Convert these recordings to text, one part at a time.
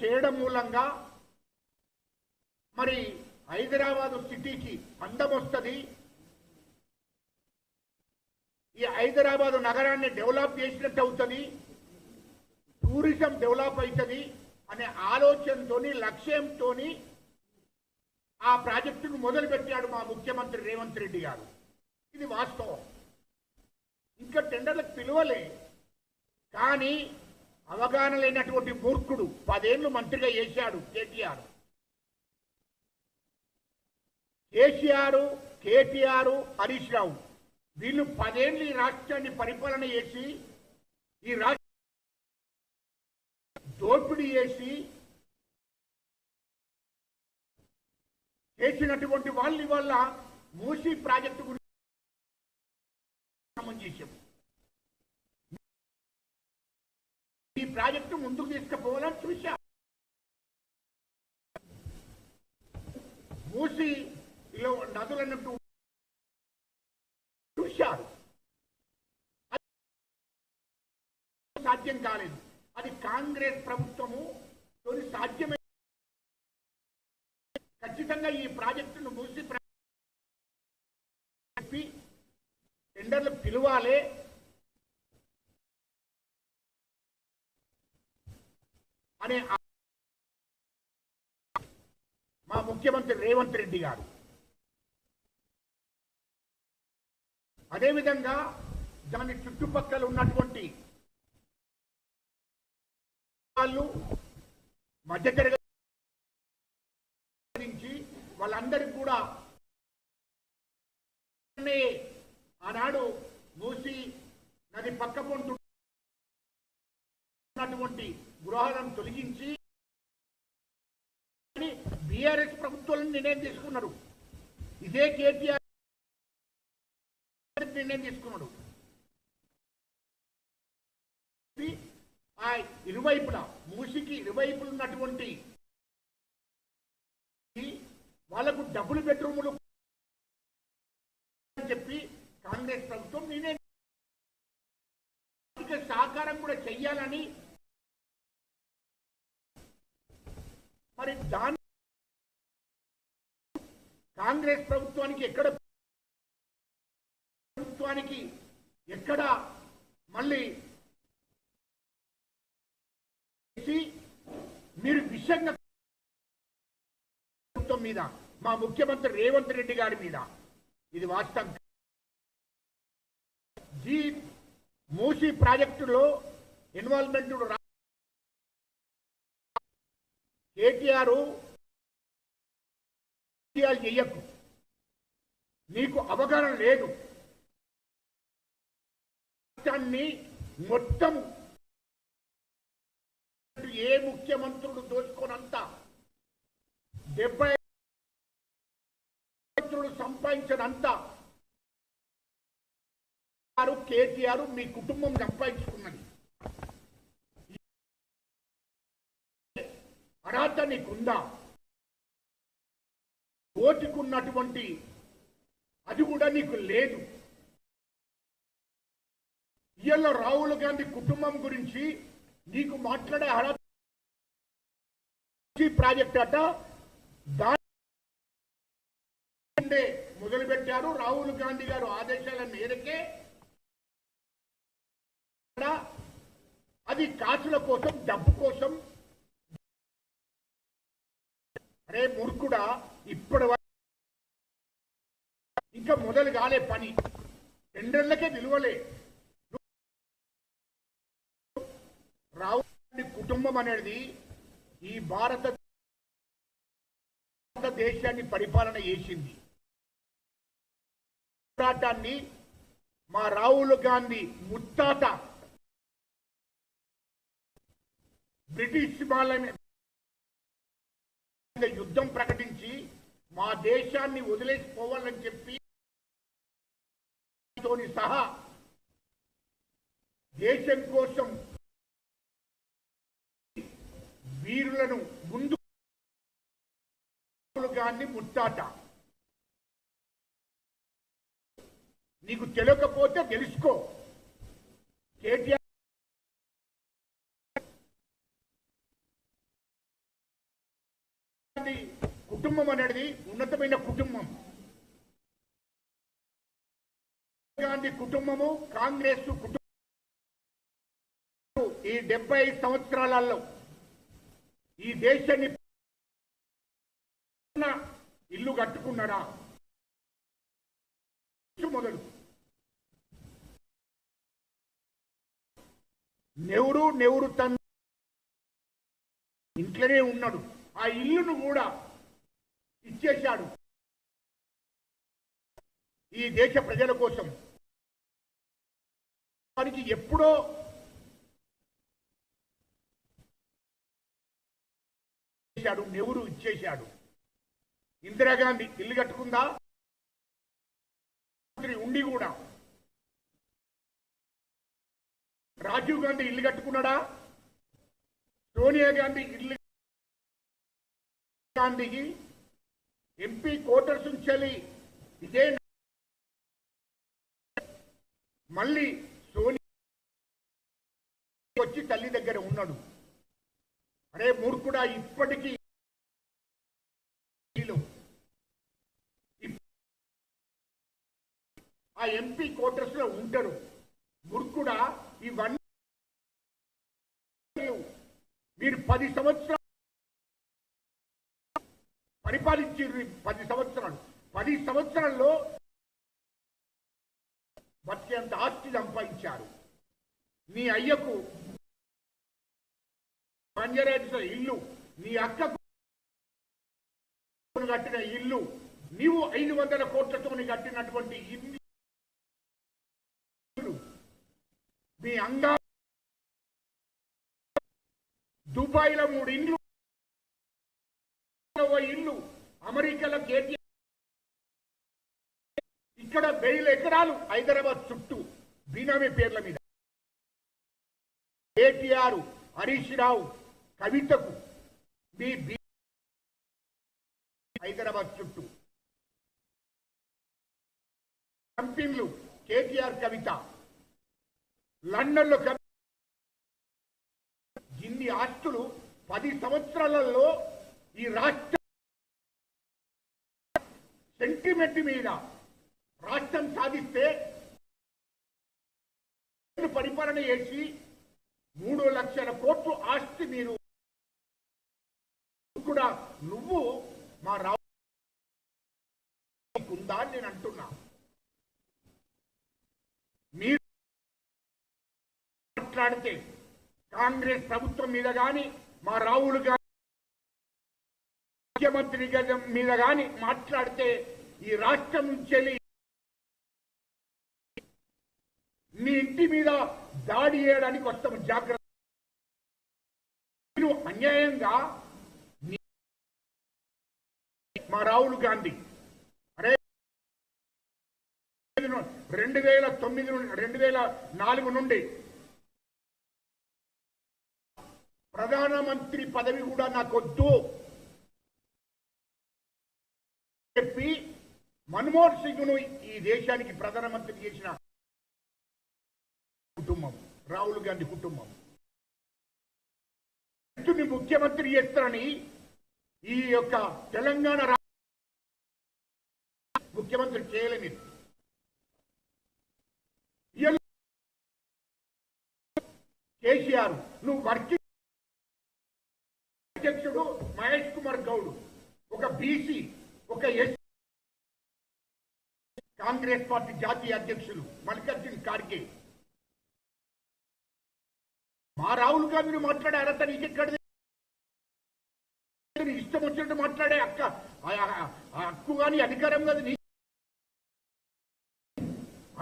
చేయడం మూలంగా మరి హైదరాబాదు సిటీకి అందం వస్తుంది. ఈ హైదరాబాద్ నగరాన్ని డెవలప్ చేసినట్టు అవుతుంది. టూరిజం డెవలప్ అవుతుంది అనే ఆలోచనతోని లక్ష్యంతోని ఆ ప్రాజెక్టును మొదలుపెట్టాడు మా ముఖ్యమంత్రి రేవంత్ రెడ్డి గారు. ఇది వాస్తవం. ఇంకా టెండర్లకు పిలువలే. కానీ అవగాహన లేనటువంటి మూర్ఖుడు పదేళ్ళు మంత్రిగా చేశాడు కేటీఆర్. కేసీఆర్ కేటీఆర్ హరీష్ రావు వీళ్ళు పదేళ్ళు ఈ రాష్ట్రాన్ని పరిపాలన చేసి ఈ రాష్ట్ర దోపిడీ చేసి చేసినటువంటి వాళ్ళు ఇవాళ మూసీ ప్రాజెక్టు గురించి చేసాము ప్రాజెక్టు ముందుకు తీసుకుపోవాలని చూశాం. మూసిలో నదులన్నట్టు చూశారు. సాధ్యం కాలేదు. అది కాంగ్రెస్ ప్రభుత్వము తొలి సాధ్యమే. ఖచ్చితంగా ఈ ప్రాజెక్టును మూసి చెప్పి టెండర్లు పిలవాలి. అనే మా ముఖ్యమంత్రి రేవంత్ రెడ్డి గారు. అదేవిధంగా దాని చుట్టుపక్కల ఉన్నటువంటి వాళ్ళు మధ్యతరగతి నుంచి వాళ్ళందరికీ కూడా ఆనాడు మూసి నది పక్క పొంటు ఉన్నటువంటి గృహాలను తొలగించి బీఆర్ఎస్ ప్రభుత్వాలను నిర్ణయం తీసుకున్నారు. ఇదే కేటీఆర్ నిర్ణయం తీసుకున్నాడు. ఇది ఆ ఇరువైపులా మూసికి ఇరువైపులు ఉన్నటువంటి వాళ్ళకు డబుల్ బెడ్రూములు అని చెప్పి కాంగ్రెస్ ప్రభుత్వం నేనే సహకారం కూడా చెయ్యాలని మరి దాని కాంగ్రెస్ ప్రభుత్వానికి ఎక్కడ ప్రభుత్వానికి ఎక్కడ మళ్ళీ మీరు విషంగా ప్రభుత్వం మీద మా ముఖ్యమంత్రి రేవంత్ రెడ్డి గారి మీద. ఇది వాస్తవం జీ మూసీ ప్రాజెక్టులో ఇన్వాల్వ్మెంట్ కేటీఆర్ చెయ్యకు నీకు అవగాహన లేదు. రాష్ట్రాన్ని మొత్తం ఏ ముఖ్యమంత్రుడు దోచుకోనంత డెబ్బై మంత్రులు సంపాదించినంత కేటీఆర్ మీ కుటుంబం సంపాదించుకున్నది. అర్హత నీకుందా ఓటుకున్నటువంటి అది కూడా నీకు లేదు. ఇయ్యలో రాహుల్ గాంధీ కుటుంబం గురించి నీకు మాట్లాడే అర్హత ప్రాజెక్ట్ అట. దాని మొదలు పెట్టారు రాహుల్ గాంధీ గారు ఆదేశాల మేరకే. అది కాసుల కోసం డబ్బు కోసం అరే మూర్ఖుడా ఇప్పటి వరకు ఇంకా మొదలు కాలే పని. టెండర్లకే నిలువలే. రాహుల్ గాంధీ కుటుంబం అనేది ఈ భారత భారతదేశాన్ని పరిపాలన చేసింది. పోరాటాన్ని మా రాహుల్ గాంధీ ముత్తాత బ్రిటిష్ వాళ్ళని యుద్ధం ప్రకటించి మా దేశాన్ని వదిలేసిపోవాలని చెప్పి సహా దేశం కోసం వీరులను ముందు రాహుల్ నీకు తెలియకపోతే తెలుసుకో. కుటుంబం అనేది ఉన్నతమైన కుటుంబం. గాంధీ కుటుంబము కాంగ్రెస్ కుటుంబం ఈ డెబ్బై సంవత్సరాలలో ఈ దేశాన్ని ఇల్లు కట్టుకున్నాడా మొదలు. నెవరు నెవరు తన ఇంట్లోనే ఉన్నాడు. ఆ ఇల్లును కూడా ఇచ్చేశాడు. ఈ దేశ ప్రజల కోసం వారికి ఎప్పుడో ఇచ్చేశాడు నెవరు ఇచ్చేశాడు. ఇందిరాగాంధీ ఇల్లు కట్టుకుందా? ఉండి కూడా. రాజీవ్ గాంధీ ఇల్లు కట్టుకున్నాడా? సోనియా గాంధీ ఇల్లు గాంధీకి ఎంపీ కోటర్స్ ఉంచాలి. ఇదే మళ్ళీ సోనియా వచ్చి తల్లి దగ్గర ఉన్నాడు. అరే మూర్ఖుడా ఇప్పటికీ ఆ ఎంపీ క్వార్టర్స్లో ఉంటారు మూర్ఖుడా ఇవన్నీ మీరు పది సంవత్సరాలు పరిపాలించారు పది సంవత్సరాలు. పది సంవత్సరాల్లో బతికేంత ఆస్తి సంపాదించారు. నీ అయ్యకు బంజారాహిల్స్ ఇల్లు నీ అక్కకు కట్టిన ఇల్లు నీవు ఐదు వందల కోట్లతో కట్టినటువంటి ఇల్లు మీ అంగా దుబాయ్లో మూడు ఇండ్లు ఇల్లు అమెరికాలో కేటీఆర్ ఇక్కడ వెయ్యి ఎకరాలు హైదరాబాద్ చుట్టూ బీనామీ పేర్ల మీద. కేటీఆర్ హరీష్ రావు కవితకు మీ హైదరాబాద్ చుట్టూ. కంపెనీలు కేటీఆర్ కవిత. లండన్లో ఇన్ని ఆస్తులు పది సంవత్సరాలలో ఈ రాష్ట్ర సెంటిమెంట్ మీద రాష్ట్రం సాధిస్తే పరిపాలన చేసి మూడు లక్షల కోట్లు ఆస్తి మీరు కూడా నువ్వు మా రావు అని నేను అంటున్నా. మీరు మాట్లాడితే కాంగ్రెస్ ప్రభుత్వం మీద కానీ మా రావులు కానీ ముఖ్యమంత్రి మీద గాని మాట్లాడితే ఈ రాష్ట్రం నుంచి నీ ఇంటి మీద దాడి చేయడానికి వస్తాం జాగ్రత్త. మీరు అన్యాయంగా మా రాహుల్ గాంధీ అరే రెండు వేల తొమ్మిది నుండి రెండు వేల నాలుగు నుండి ప్రధానమంత్రి పదవి కూడా నాకొద్దు. మన్మోహన్ సింగ్ను ఈ దేశానికి ప్రధానమంత్రి చేసిన కుటుంబం రాహుల్ గాంధీ కుటుంబం. రైతుని ముఖ్యమంత్రి చేస్తారని ఈ యొక్క తెలంగాణ ముఖ్యమంత్రి చేయలేని కేసీఆర్ నువ్వు వర్కింగ్ అధ్యక్షుడు మహేష్ కుమార్ గౌడ్ ఒక బీసీ ఒక ఎస్ కాంగ్రెస్ పార్టీ జాతీయ అధ్యక్షులు మల్లికార్జున్ ఖార్గే. మా రాహుల్ గాంధీని మాట్లాడే అర్హత నీకెక్కడిది ఇష్టం వచ్చినట్టు మాట్లాడే అక్క హక్కు కానీ అధికారం కాదు. నీ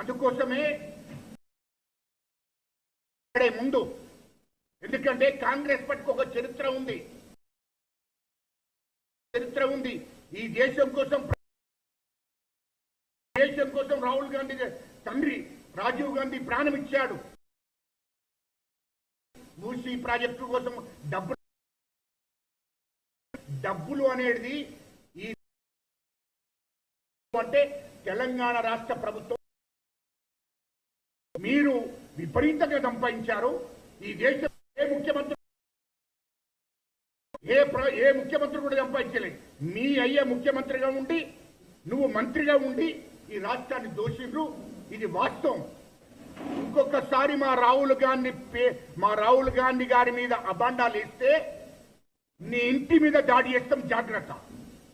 అందుకోసమే ముందు ఎందుకంటే కాంగ్రెస్ పార్టీకి ఒక చరిత్ర ఉంది. చరిత్ర ఉంది. ఈ దేశం కోసం దేశం కోసం రాహుల్ గాంధీ తండ్రి రాజీవ్ గాంధీ ప్రాణం ఇచ్చాడు మూసీ ప్రాజెక్టు కోసం డబ్బు డబ్బులు అనేది ఈ అంటే తెలంగాణ రాష్ట్ర ప్రభుత్వం మీరు విపరీతంగా సంపాదించారు. ఈ దేశం ఏ ముఖ్యమంత్రి ఏ ఏ ముఖ్యమంత్రి కూడా సంపాదించలేదు. మీ అయ్యే ముఖ్యమంత్రిగా ఉండి నువ్వు మంత్రిగా ఉండి ఈ రాష్ట్రాన్ని దోషిండ్రు? ఇది వాస్తవం. ఇంకొకసారి మా రాహుల్ గాంధీ పే- మా రాహుల్ గాంధీ గారి మీద అబాండాలు ఇస్తే నీ ఇంటి మీద దాడి చేస్తాం జాగ్రత్త.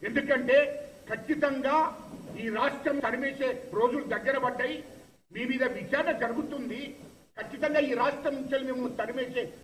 ఎందుకంటే ఖచ్చితంగా ఈ రాష్ట్రం తరిమేసే రోజులు దగ్గర పడ్డాయి. మీ మీద విచారణ జరుగుతుంది. ఖచ్చితంగా ఈ రాష్ట్రం నుంచి మేము తరిమేసే